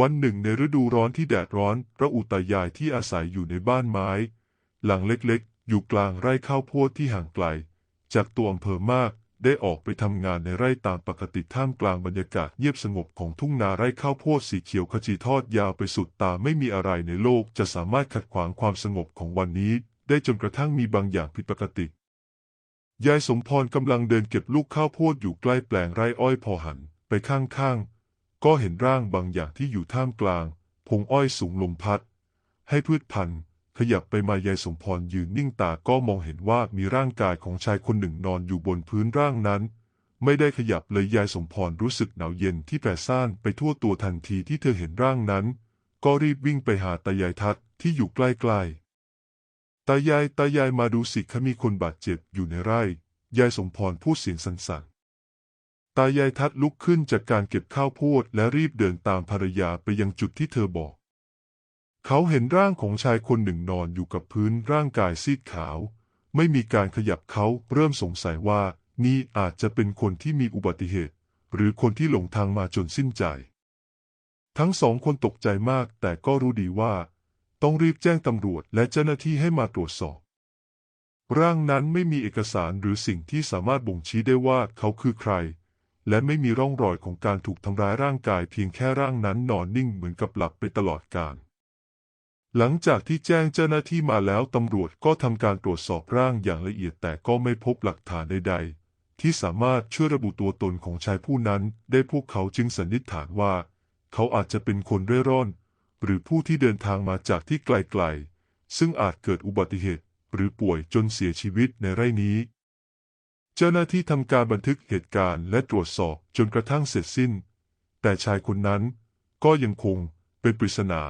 วันหนึ่งในฤดูร้อนที่แดดร้อนพระอุตายายที่อาศัยอยู่ในบ้านไม้ หลังเล็กๆ อยู่กลางไร่ข้าวโพดที่ห่างไกล จากตัวอำเภอมากได้ออกไปทำงานในไร่ตามปกติท่ามกลางบรรยากาศเงียบสงบของทุ่งนาไร่ข้าวโพดสีเขียวขจีทอดยาวไปสุดตาไม่มีอะไรในโลกจะสามารถขัดขวางความสงบของวันนี้ ได้จนกระทั่งมีบางอย่างผิดปกติ ยายสมพรกำลังเดินเก็บลูกข้าวโพดอยู่ใกล้แปลงไร่อ้อยพอหันไปข้างๆ ก็เห็นร่างบางอย่างที่อยู่ท่ามกลาง พงอ้อยสูงลมพัด ให้พืชพันธุ์ขยับไปมายายสมพรยืนนิ่งตาก็มองเห็นว่ามีร่างกายของชายคนหนึ่งนอนอยู่บนพื้นร่างนั้น ไม่ได้ขยับเลยยายสมพรรู้สึกหนาวเย็นที่แผ่ซ่านไปทั่วตัวทันทีที่เธอเห็นร่างนั้น ก็รีบวิ่งไปหาตายายทัศน์ที่อยู่ใกล้ๆตายายตายายมาดูสิคะมีคนบาดเจ็บอยู่ในไร่ ยายสมพรพูดเสียงสั่นๆ ตายายทัดลุกขึ้นจากการเก็บข้าวโพดและรีบเดินตามภรรยาไปยังจุดที่เธอบอก เขาเห็นร่างของชายคนหนึ่งนอนอยู่กับพื้นร่างกายซีดขาว ไม่มีการขยับเขาเริ่มสงสัยว่านี่อาจจะเป็นคนที่มีอุบัติเหตุ หรือคนที่หลงทางมาจนสิ้นใจ ทั้งสองคนตกใจมากแต่ก็รู้ดีว่า ต้องรีบแจ้งตำรวจและเจ้าหน้าที่ให้มาตรวจสอบ ร่างนั้นไม่มีเอกสารหรือสิ่งที่สามารถบ่งชี้ได้ว่าเขาคือใคร และไม่มีร่องรอยของการถูกทำร้ายร่างกายเพียงแค่ร่างนั้นนอนนิ่งเหมือนกับหลับไปตลอดกาลหลังจากที่แจ้งเจ้าหน้าที่มาแล้วตำรวจก็ทำการตรวจสอบร่างอย่างละเอียดแต่ก็ไม่พบหลักฐานใดๆ ที่สามารถช่วยระบุตัวตนของชายผู้นั้นได้พวกเขาจึงสันนิษฐานว่า เขาอาจจะเป็นคนเร่ร่อน หรือผู้ที่เดินทางมาจากที่ไกลๆ ซึ่งอาจเกิดอุบัติเหตุหรือป่วยจนเสียชีวิตในไร่นี้ จ้าหน้าที่ทำการบันทึกเหตุการณ์และตรวจสอบจนกระทั่งเสร็จสิ้น แต่ชายคนนั้นก็ยังคงเป็นปริศนา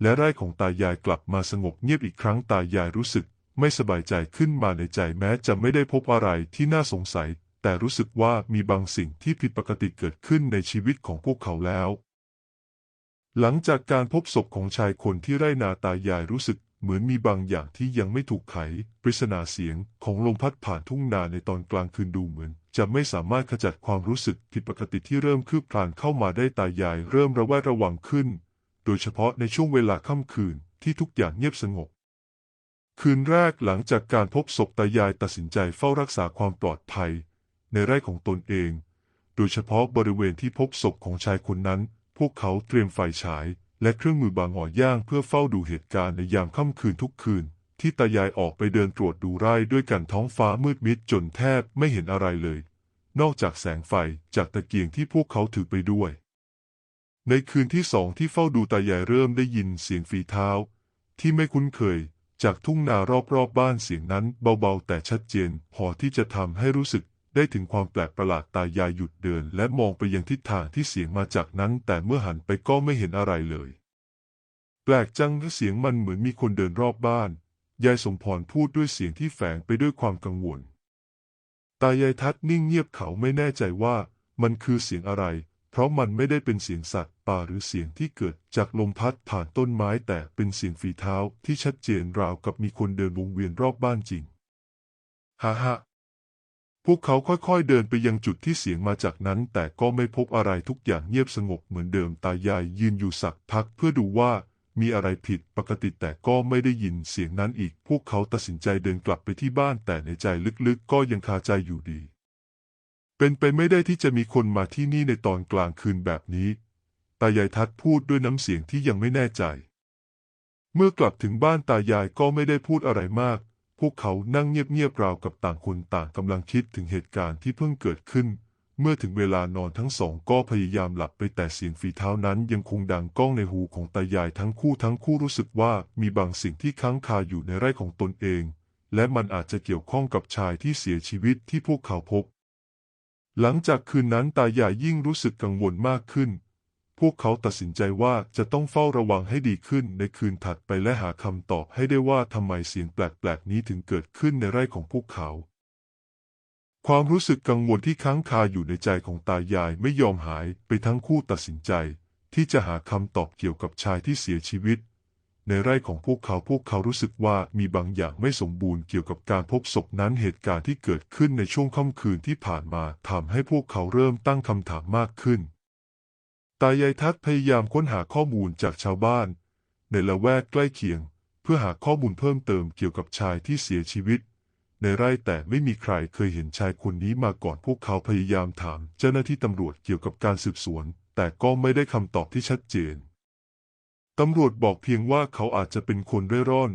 และไร่ของตายายกลับมาสงบเงียบอีกครั้งตายายรู้สึกไม่สบายใจขึ้นมาในใจแม้จะไม่ได้พบอะไรที่น่าสงสัย แต่รู้สึกว่ามีบางสิ่งที่ผิดปกติเกิดขึ้นในชีวิตของพวกเขาแล้ว หลังจากการพบศพของชายคนที่ไร่นาตายายรู้สึก เหมือนมีบางอย่างที่ยังไม่ถูกไข ปริศนาเสียงของลมพัดผ่านทุ่งนาในตอนกลางคืนดูเหมือน จะไม่สามารถขจัดความรู้สึกผิดปกติที่เริ่มคืบคลานเข้ามาได้ตายายเริ่มระแวดระวังขึ้น โดยเฉพาะในช่วงเวลาค่ำคืนที่ทุกอย่างเงียบสงบ คืนแรกหลังจากการพบศพตายายตัดสินใจเฝ้ารักษาความปลอดภัย ในไร่ของตนเอง โดยเฉพาะบริเวณที่พบศพของชายคนนั้น พวกเขาเตรียมไฟฉาย และเครื่องมือบางห่อย่างเพื่อเฝ้าดูเหตุการณ์ในยามค่ำคืนทุกคืน ที่ตายายออกไปเดินตรวจดูไร่ด้วยกันท้องฟ้ามืดมิดจนแทบไม่เห็นอะไรเลย นอกจากแสงไฟจากตะเกียงที่พวกเขาถือไปด้วย ในคืนที่สองที่เฝ้าดูตายายเริ่มได้ยินเสียงฝีเท้า ที่ไม่คุ้นเคยจากทุ่งนารอบๆบบ้านเสียงนั้นเบาๆ แต่ชัดเจนพอที่จะทำให้รู้สึก ได้ถึงความแปลกประหลาดตายายหยุดเดิน และมองไปยังทิศทางที่เสียงมาจากนั้นแต่เมื่อหันไปก็ไม่เห็นอะไรเลย แปลกจังเสียงมันเหมือนมีคนเดินรอบบ้าน ยายสมพรพูดด้วยเสียงที่แฝงไปด้วยความกังวล ตายายทัดนิ่งเงียบเขาไม่แน่ใจว่ามันคือเสียงอะไร เพราะมันไม่ได้เป็นเสียงสัตว์ป่าหรือเสียงที่เกิดจากลมพัดผ่านต้นไม้แต่เป็นเสียงฝีเท้าที่ชัดเจนราวกับมีคนเดินวงเวียนรอบบ้านจริง ฮ่าฮ่า พวกเขาค่อยๆเดินไปยังจุดที่เสียงมาจากนั้น แต่ก็ไม่พบอะไรทุกอย่างเงียบสงบเหมือนเดิมตายายยืนอยู่สักพักเพื่อดูว่ามีอะไรผิดปกติแต่ก็ไม่ได้ยินเสียงนั้นอีก พวกเขาตัดสินใจเดินกลับไปที่บ้านแต่ในใจลึกๆ ก็ยังคาใจอยู่ดี เป็นไปไม่ได้ที่จะมีคนมาที่นี่ในตอนกลางคืนแบบนี้ ตายายทัดพูดด้วยน้ำเสียงที่ยังไม่แน่ใจ เมื่อกลับถึงบ้านตายายก็ไม่ได้พูดอะไรมาก พวกเขานั่งเงียบๆราวกับต่างคนต่างกำลังคิดถึงเหตุการณ์ที่เพิ่งเกิดขึ้น เมื่อถึงเวลานอนทั้งสองก็พยายามหลับไปแต่เสียงฝีเท้านั้นยังคงดังก้องในหูของตายายทั้งคู่ทั้งคู่รู้สึกว่ามีบางสิ่งที่ค้างคาอยู่ในไร่ของตนเอง และมันอาจจะเกี่ยวข้องกับชายที่เสียชีวิตที่พวกเขาพบ หลังจากคืนนั้นตายายยิ่งรู้สึกกังวลมากขึ้น พวกเขาตัดสินใจว่าจะต้องเฝ้าระวังให้ดีขึ้นในคืนถัดไปและหาคำตอบให้ได้ว่าทำไมเสียงแปลกๆนี้ถึงเกิดขึ้นในไร่ของพวกเขา ความรู้สึกกังวลที่ค้างคาอยู่ในใจของตายายไม่ยอมหายไปทั้งคู่ตัดสินใจ ที่จะหาคำตอบเกี่ยวกับชายที่เสียชีวิต ในไร่ของพวกเขาพวกเขารู้สึกว่ามีบางอย่างไม่สมบูรณ์เกี่ยวกับการพบศพนั้นเหตุการณ์ที่เกิดขึ้นในช่วงค่ำคืนที่ผ่านมาทำให้พวกเขาเริ่มตั้งคำถามมากขึ้น ตายายทัศพยายามค้นหาข้อมูลจากชาวบ้าน ในละแวกใกล้เคียง เพื่อหาข้อมูลเพิ่มเติมเกี่ยวกับชายที่เสียชีวิต ในไร่แต่ไม่มีใครเคยเห็นชายคนนี้มาก่อนพวกเขาพยายามถาม เจ้าหน้าที่ตำรวจเกี่ยวกับการสืบสวน แต่ก็ไม่ได้คำตอบที่ชัดเจนตำรวจบอกเพียงว่าเขาอาจจะเป็นคนเร่ร่อน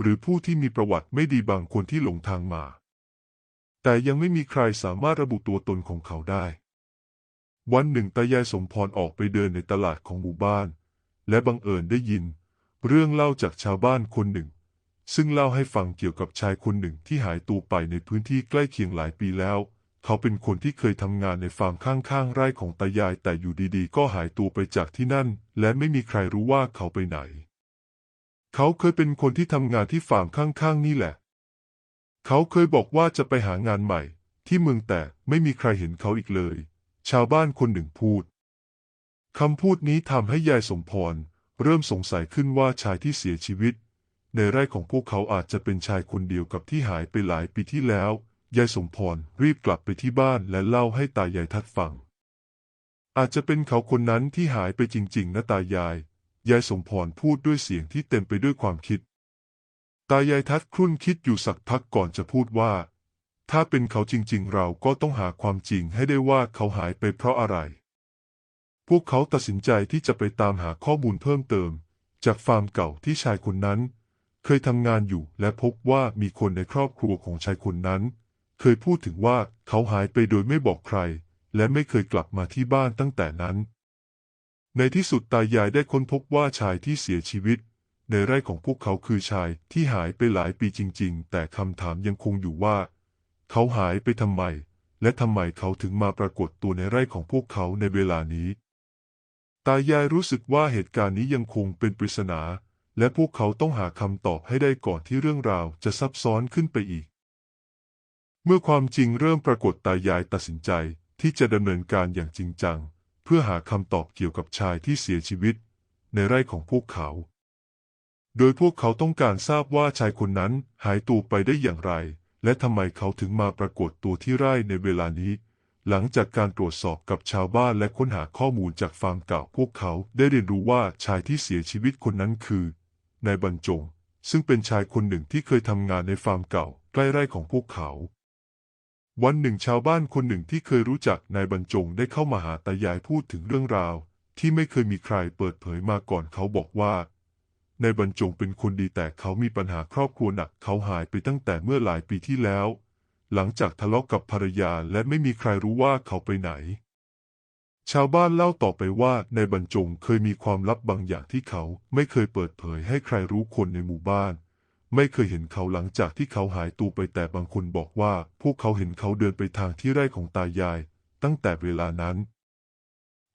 หรือผู้ที่มีประวัติไม่ดีบางคนที่หลงทางมา แต่ยังไม่มีใครสามารถระบุตัวตนของเขาได้ วันหนึ่งตายายสมพรออกไปเดินในตลาดของหมู่บ้าน และบังเอิญได้ยิน เรื่องเล่าจากชาวบ้านคนหนึ่ง ซึ่งเล่าให้ฟังเกี่ยวกับชายคนหนึ่งที่หายตัวไปในพื้นที่ใกล้เคียงหลายปีแล้ว เขาเป็นคนที่เคยทำงานในฟาร์มข้างๆไร่ของตายาย แต่อยู่ดีๆ ก็หายตัวไปจากที่นั่น และไม่มีใครรู้ว่าเขาไปไหน เขาเคยเป็นคนที่ทำงานที่ฟาร์มข้างๆนี่แหละ เขาเคยบอกว่าจะไปหางานใหม่ ที่เมืองแต่ไม่มีใครเห็นเขาอีกเลย ชาวบ้านคนหนึ่งพูดคำพูดนี้ทำให้ยายสมพรเริ่มสงสัยขึ้นว่าชายที่เสียชีวิต ในไร่ของพวกเขาอาจจะเป็นชายคนเดียวกับที่หายไปหลายปีที่แล้ว ยายสมพรรีบกลับไปที่บ้านและเล่าให้ตายายทัดฟัง อาจจะเป็นเขาคนนั้นที่หายไปจริงๆนะตายาย ยายสมพรพูดด้วยเสียงที่เต็มไปด้วยความคิด ตายายทัดครุ่นคิดอยู่สักพักก่อนจะพูดว่า ถ้าเป็นเขาจริงๆ เราก็ต้องหาความจริงให้ได้ว่าเขาหายไปเพราะอะไร พวกเขาตัดสินใจที่จะไปตามหาข้อมูลเพิ่มเติม จากฟาร์มเก่าที่ชายคนนั้น เคยทำงานอยู่และพบว่ามีคนในครอบครัวของชายคนนั้น เคยพูดถึงว่าเขาหายไปโดยไม่บอกใคร และไม่เคยกลับมาที่บ้านตั้งแต่นั้น ในที่สุดตายายได้ค้นพบว่าชายที่เสียชีวิตในไร่ของพวกเขาคือชายที่หายไปหลายปีจริง ๆ แต่คำถามยังคงอยู่ว่า เขาหายไปทำไม และทำไมเขาถึงมาปรากฏตัวในไร่ของพวกเขาในเวลานี้ ตายายรู้สึกว่าเหตุการณ์นี้ยังคงเป็นปริศนา และพวกเขาต้องหาคำตอบให้ได้ก่อนที่เรื่องราวจะซับซ้อนขึ้นไปอีก เมื่อความจริงเริ่มปรากฏตายายตัดสินใจที่จะดำเนินการอย่างจริงจัง เพื่อหาคำตอบเกี่ยวกับชายที่เสียชีวิต ในไร่ของพวกเขา โดยพวกเขาต้องการทราบว่าชายคนนั้นหายตัวไปได้อย่างไร และทำไมเขาถึงมาปรากฏตัวที่ไร่ในเวลานี้ หลังจากการตรวจสอบกับชาวบ้านและค้นหาข้อมูลจากฟาร์มเก่าพวกเขาได้เรียนรู้ว่าชายที่เสียชีวิตคนนั้นคือนายบรรจง ซึ่งเป็นชายคนหนึ่งที่เคยทำงานในฟาร์มเก่าใกล้ไร่ของพวกเขา วันหนึ่งชาวบ้านคนหนึ่งที่เคยรู้จักนายบรรจงได้เข้ามาหาตายายพูดถึงเรื่องราว ที่ไม่เคยมีใครเปิดเผยมาก่อนเขาบอกว่า นายบรรจงเป็นคนดีแต่เขามีปัญหาครอบครัวหนักเขาหายไปตั้งแต่เมื่อหลายปีที่แล้ว หลังจากทะเลาะกับภรรยาและไม่มีใครรู้ว่าเขาไปไหน ชาวบ้านเล่าต่อไปว่านายบรรจงเคยมีความลับบางอย่างที่เขาไม่เคยเปิดเผยให้ใครรู้คนในหมู่บ้าน ไม่เคยเห็นเขาหลังจากที่เขาหายตัวไปแต่บางคนบอกว่า พวกเขาเห็นเขาเดินไปทางที่ไร่ของตายาย ตั้งแต่เวลานั้น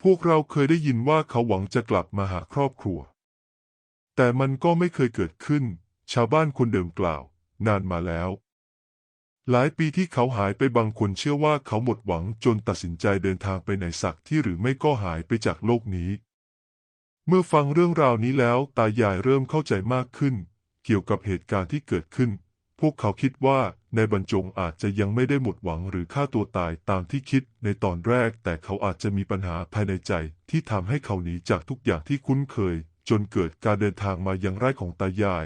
พวกเราเคยได้ยินว่าเขาหวังจะกลับมาหาครอบครัว แต่มันก็ไม่เคยเกิดขึ้น ชาวบ้านคนเดิมกล่าว นานมาแล้ว หลายปีที่เขาหายไปบางคนเชื่อว่าเขาหมดหวังจนตัดสินใจเดินทางไปไหนสักที่หรือไม่ก็หายไปจากโลกนี้ เมื่อฟังเรื่องราวนี้แล้วตายายเริ่มเข้าใจมากขึ้น เกี่ยวกับเหตุการณ์ที่เกิดขึ้น พวกเขาคิดว่าในบรรจงอาจจะยังไม่ได้หมดหวังหรือฆ่าตัวตายตามที่คิดในตอนแรก แต่เขาอาจจะมีปัญหาภายในใจที่ทำให้เขาหนีจากทุกอย่างที่คุ้นเคย จนเกิดการเดินทางมายังไร่ของตายาย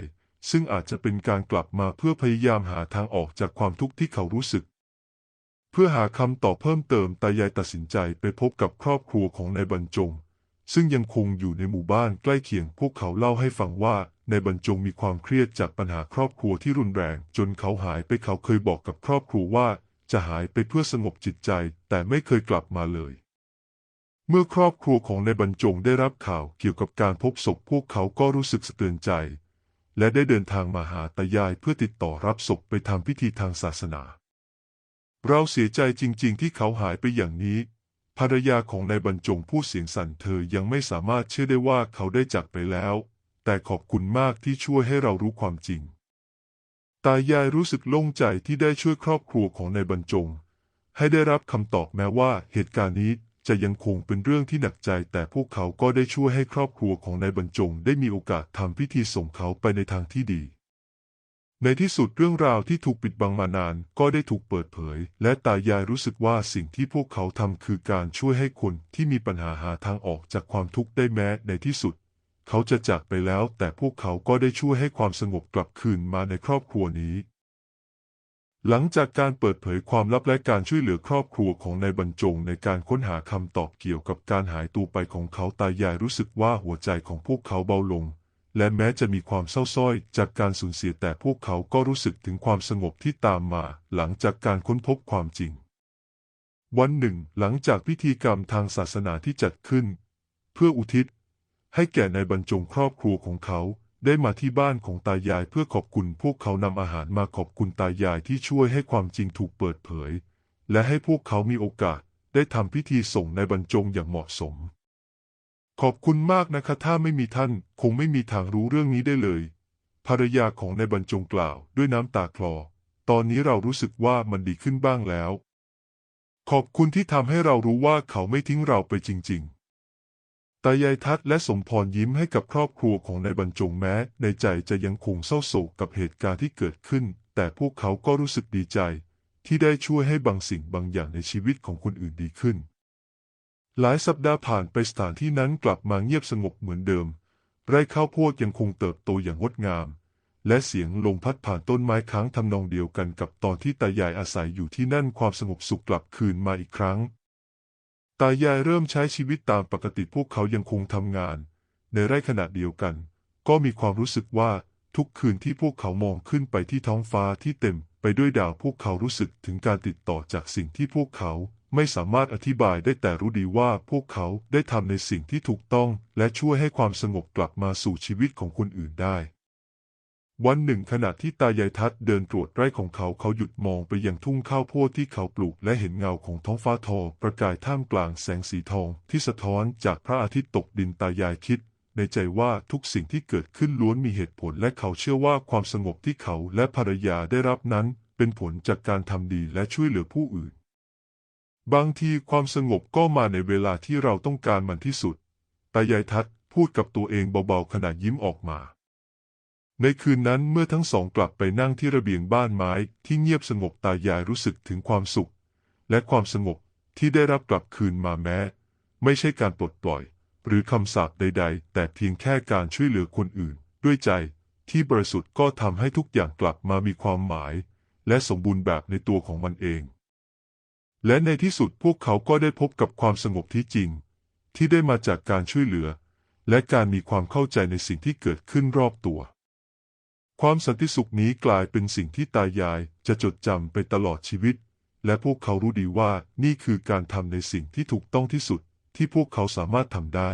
ซึ่งอาจจะเป็นการกลับมาเพื่อพยายามหาทางออกจากความทุกข์ที่เขารู้สึก เพื่อหาคำตอบเพิ่มเติมตายายตัดสินใจไปพบกับครอบครัวของนายบรรจง ซึ่งยังคงอยู่ในหมู่บ้านใกล้เคียงพวกเขาเล่าให้ฟังว่านายบรรจงมีความเครียดจากปัญหาครอบครัวที่รุนแรง จนเขาหายไปเขาเคยบอกกับครอบครัวว่า จะหายไปเพื่อสงบจิตใจแต่ไม่เคยกลับมาเลย เมื่อครอบครัวของนายบรรจงได้รับข่าวเกี่ยวกับการพบศพพวกเขาก็รู้สึกสะเทือนใจ และได้เดินทางมาหาตายายเพื่อติดต่อรับศพไปทำพิธีทางศาสนา เราเสียใจจริง ๆ ที่เขาหายไปอย่างนี้ ภรรยาของนายบรรจงพูดเสียงสั่นเธอยังไม่สามารถเชื่อได้ว่าเขาได้จากไปแล้ว แต่ขอบคุณมากที่ช่วยให้เรารู้ความจริง ตายายรู้สึกโล่งใจที่ได้ช่วยครอบครัวของนายบรรจง ให้ได้รับคำตอบแม้ว่าเหตุการณ์นี้ จะยังคงเป็นเรื่องที่หนักใจ แต่พวกเขาก็ได้ช่วยให้ครอบครัวของนายบรรจงได้มีโอกาสทำพิธีส่งเขาไปในทางที่ดี ในที่สุดเรื่องราวที่ถูกปิดบังมานานก็ได้ถูกเปิดเผย และตายายรู้สึกว่าสิ่งที่พวกเขาทำคือการช่วยให้คนที่มีปัญหาหาทางออกจากความทุกข์ได้แม้ในที่สุด เขาจะจากไปแล้ว แต่พวกเขาก็ได้ช่วยให้ความสงบกลับคืนมาในครอบครัวนี้ หลังจากการเปิดเผยความลับและการช่วยเหลือครอบครัวของนายบรรจงในการค้นหาคำตอบเกี่ยวกับการหายตัวไปของเขาตายายรู้สึกว่าหัวใจของพวกเขาเบาลง และแม้จะมีความเศร้าส้อยจากการสูญเสียแต่พวกเขาก็รู้สึกถึงความสงบที่ตามมาหลังจากการค้นพบความจริง วันหนึ่ง หลังจากพิธีกรรมทางศาสนาที่จัดขึ้น เพื่ออุทิศ ให้แก่นายบรรจงครอบครัวของเขา ได้มาที่บ้านของตายายเพื่อขอบคุณพวกเขานำอาหารมาขอบคุณตายายที่ช่วยให้ความจริงถูกเปิดเผย และให้พวกเขามีโอกาสได้ทำพิธีส่งนายบรรจงอย่างเหมาะสม ขอบคุณมากนะคะถ้าไม่มีท่านคงไม่มีทางรู้เรื่องนี้ได้เลย ภรรยาของนายบรรจงกล่าวด้วยน้ำตาคลอ ตอนนี้เรารู้สึกว่ามันดีขึ้นบ้างแล้ว ขอบคุณที่ทำให้เรารู้ว่าเขาไม่ทิ้งเราไปจริง ๆ ตายายทัศและสมพรยิ้มให้กับครอบครัวของนายบรรจงแม้ ในใจจะยังคงเศร้าโศกกับเหตุการณ์ที่เกิดขึ้น แต่พวกเขาก็รู้สึกดีใจ ที่ได้ช่วยให้บางสิ่งบางอย่างในชีวิตของคนอื่นดีขึ้น หลายสัปดาห์ผ่านไปสถานที่นั้นกลับมาเงียบสงบเหมือนเดิม ไร่ข้าวโพดยังคงเติบโตอย่างงดงาม และเสียงลมพัดผ่านต้นไม้ค้างทำนองเดียวกันกับตอนที่ตายายอาศัยอยู่ที่นั่นความสงบสุขกลับคืนมาอีกครั้ง ตายายเริ่มใช้ชีวิตตามปกติพวกเขายังคงทำงาน ในไร่ขณะเดียวกัน ก็มีความรู้สึกว่าทุกคืนที่พวกเขามองขึ้นไปที่ท้องฟ้าที่เต็มไปด้วยดาวพวกเขารู้สึกถึงการติดต่อจากสิ่งที่พวกเขาไม่สามารถอธิบายได้แต่รู้ดีว่าพวกเขาได้ทำในสิ่งที่ถูกต้อง และช่วยให้ความสงบกลับมาสู่ชีวิตของคนอื่นได้ วันหนึ่งขณะที่ตายายทัศน์เดินตรวจไร่ของเขาเขาหยุดมองไปยังทุ่งข้าวโพดที่เขาปลูกและเห็นเงาของท้องฟ้าทองประกายท่ามกลางแสงสีทองที่สะท้อนจากพระอาทิตย์ตกดินตายายคิด ในใจว่าทุกสิ่งที่เกิดขึ้นล้วนมีเหตุผลและเขาเชื่อว่าความสงบที่เขาและภรรยาได้รับนั้น เป็นผลจากการทำดีและช่วยเหลือผู้อื่น บางทีความสงบก็มาในเวลาที่เราต้องการมันที่สุดตายายทัศน์พูดกับตัวเองเบาๆขณะยิ้มออกมา ในคืนนั้นเมื่อทั้งสองกลับไปนั่งที่ระเบียงบ้านไม้ที่เงียบสงบตายายรู้สึกถึงความสุข และความสงบที่ได้รับกลับคืนมาแม้ ไม่ใช่การปลดปล่อย หรือคำสาปใด ๆ แต่เพียงแค่การช่วยเหลือคนอื่น ด้วยใจที่บริสุทธิ์ก็ทำให้ทุกอย่างกลับมามีความหมาย และสมบูรณ์แบบในตัวของมันเอง และในที่สุดพวกเขาก็ได้พบกับความสงบที่จริง ที่ได้มาจากการช่วยเหลือ และการมีความเข้าใจในสิ่งที่เกิดขึ้นรอบตัว ความสันติสุขนี้กลายเป็นสิ่งที่ตายายจะจดจำไปตลอดชีวิต และพวกเขารู้ดีว่านี่คือการทำในสิ่งที่ถูกต้องที่สุดที่พวกเขาสามารถทำได้